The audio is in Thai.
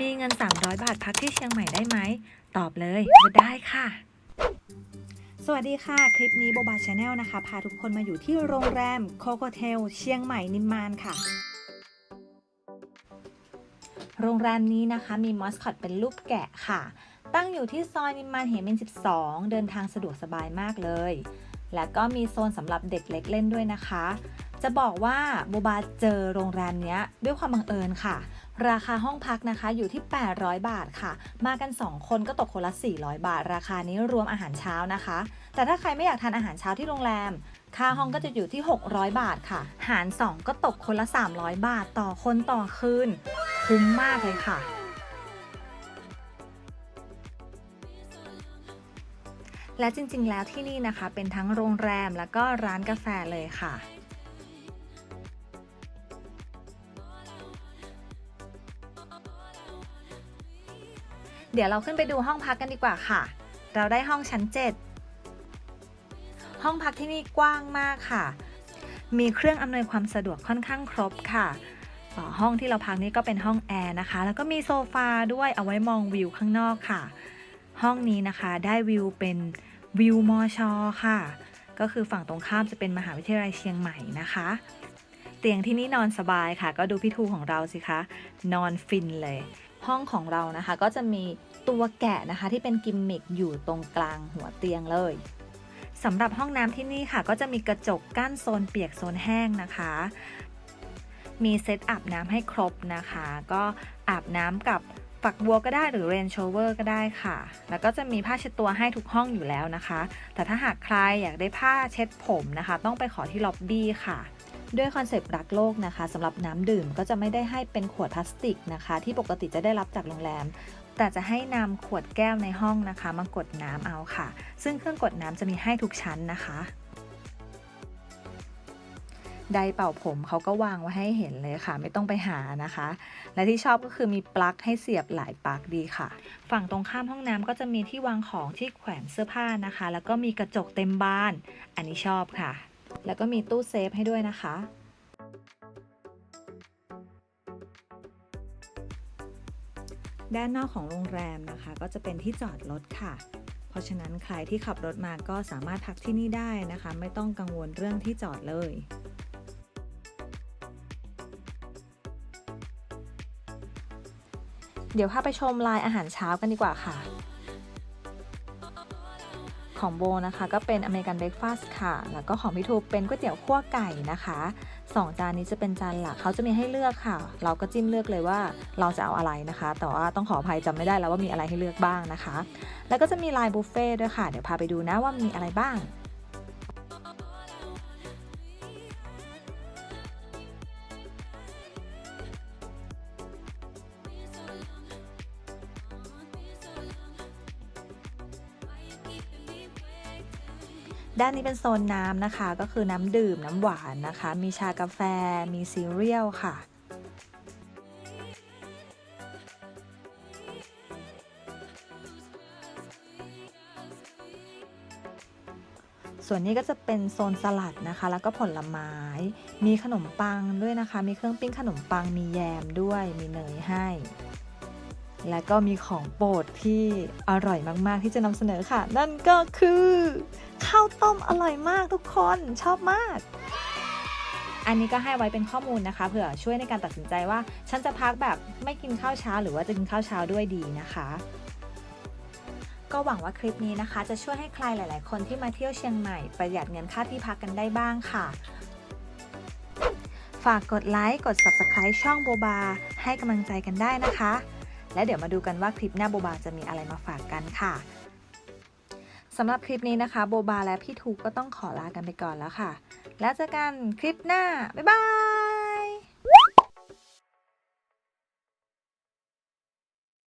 มีเงิน 300 บาทพักที่เชียงใหม่ได้ไหม ตอบเลยว่าได้ค่ะ สวัสดีค่ะ คลิปนี้โบบาชาแนลนะคะ พาทุกคนมาอยู่ที่โรงแรมโคโคเทลเชียงใหม่นิมมานค่ะ โรงแรมนี้นะคะมีมอสคอตเป็นรูปแกะค่ะ ตั้งอยู่ที่ซอยนิมมานเหมิน 12 เดินทางสะดวกสบายมากเลย และก็มีโซนสำหรับเด็กเล็กเล่นด้วยนะคะ จะบอกว่าโบบาเจอโรงแรมเนี้ยด้วยความบังเอิญค่ะ ราคาห้องพักนะคะอยู่ที่ 800 บาทค่ะ มากัน 2 คนก็ตกคนละ 400 บาท ราคานี้รวมอาหารเช้านะคะ แต่ถ้าใครไม่อยากทานอาหารเช้าที่โรงแรม ค่าห้องก็จะอยู่ที่ 600 บาทค่ะ หาร 2 ก็ตกคนละ 300 บาทต่อคนต่อคืน คุ้มมากเลยค่ะและจริงๆ แล้วที่นี่นะคะเป็นทั้งโรงแรมแล้วก็ร้านกาแฟเลยค่ะ เดี๋ยวเราขึ้นไปดูห้องพักกันดีกว่าค่ะ เราได้ห้องชั้น 7 ห้องพักที่นี่กว้างมากค่ะ มีเครื่องอำนวยความสะดวกค่อนข้างครบค่ะห้องที่เราพักนี้ก็เป็นห้องแอร์นะคะ แล้วก็มีโซฟาด้วยเอาไว้มองวิวข้างนอกค่ะ ห้องนี้นะคะได้วิวเป็นวิวมอชอค่ะ ก็คือฝั่งตรงข้ามจะเป็นมหาวิทยาลัยเชียงใหม่นะคะ เตียงที่นี่นอนสบายค่ะ ก็ดูพี่ทูของเราสิคะ นอนฟินเลย ห้องของเรานะคะก็จะมี ตัวแกะนะคะที่เป็นกิมมิคอยู่ตรงกลางหัวเตียงเลยสำหรับห้องน้ำที่นี่ค่ะ ก็จะมีกระจกกั้นโซนเปียกโซนแห้งนะคะ มีเซตอาบน้ำให้ครบนะคะ ก็อาบน้ำกับฝักบัวก็ได้หรือเรนโชเวอร์ก็ได้ค่ะ แล้วก็จะมีผ้าเช็ดตัวให้ทุกห้องอยู่แล้วนะคะ แต่ถ้าหากใครอยากได้ผ้าเช็ดผมนะคะ ต้องไปขอที่ล็อบบี้ค่ะด้วยคอนเซปต์รักโลกนะคะสำหรับน้ำดื่มก็จะไม่ได้ให้เป็นขวดพลาสติกนะคะ ที่ปกติจะได้รับจากโรงแรม แต่จะให้นำขวดแก้วในห้องนะคะ มากดน้ำเอาค่ะ ซึ่งเครื่องกดน้ำจะมีให้ทุกชั้นนะคะไดร์เป่าผมเขาก็วางไว้ให้เห็นเลยค่ะ ไม่ต้องไปหานะคะ และที่ชอบก็คือมีปลั๊กให้เสียบหลายปลั๊กดีค่ะ ฝั่งตรงข้ามห้องน้ำก็จะมีที่วางของที่แขวนเสื้อผ้านะคะ แล้วก็มีกระจกเต็มบาน อันนี้ชอบค่ะ แล้วก็มีตู้เซฟให้ด้วยนะคะ ด้านนอกของโรงแรมนะคะ ก็จะเป็นที่จอดรถค่ะ เพราะฉะนั้นใครที่ขับรถมาก็สามารถพักที่นี่ได้นะคะ ไม่ต้องกังวลเรื่องที่จอดเลยเดี๋ยวพาไปชมลายอาหารเช้ากันดีกว่าค่ะ ของโบนะคะก็เป็นอเมริกันเบรคฟาสต์ค่ะ แล้วก็ของพี่ทูเป็นก๋วยเตี๋ยวคั่วไก่นะคะ สองจานนี้จะเป็นจานหลักเขาจะมีให้เลือกค่ะ เราก็จิ้มเลือกเลยว่าเราจะเอาอะไรนะคะ แต่ว่าต้องขออภัยจำไม่ได้แล้วว่ามีอะไรให้เลือกบ้างนะคะ แล้วก็จะมีลายบุฟเฟ่ด้วยค่ะ เดี๋ยวพาไปดูนะว่ามีอะไรบ้าง ด้านนี้เป็นโซนน้ำนะคะ ก็คือน้ำดื่มน้ำหวานนะคะ มีชากาแฟ มีซีเรียลค่ะส่วนนี้ก็จะเป็นโซนสลัดนะคะ แล้วก็ผลไม้ มีขนมปังด้วยนะคะ มีเครื่องปิ้งขนมปัง มีแยมด้วย มีเนยให้ และก็มีของโปรดที่อร่อยมากๆ ที่จะนำเสนอค่ะ นั่นก็คือ ข้าวต้มอร่อยมากทุกคนชอบมาก อันนี้ก็ให้ไว้เป็นข้อมูลนะคะ เผื่อช่วยในการตัดสินใจว่า ฉันจะพักแบบไม่กินข้าวเช้า หรือว่าจะกินข้าวเช้าด้วยดีนะคะก็หวังว่าคลิปนี้นะคะ จะช่วยให้ใครหลาย ๆ คนที่มาเที่ยวเชียงใหม่ประหยัดเงินค่าที่พักกันได้บ้างค่ะ ฝากกดไลค์ กด Subscribe ช่องโบบาให้กำลังใจกันได้นะคะ และเดี๋ยวมาดูกันว่าคลิปหน้าโบบาจะมีอะไรมาฝากกันค่ะสำหรับคลิปนี้นะคะ โบบาและพี่ทูก็ต้องขอลากันไปก่อนแล้วค่ะ แล้วเจอกันคลิปหน้า บ๊ายบาย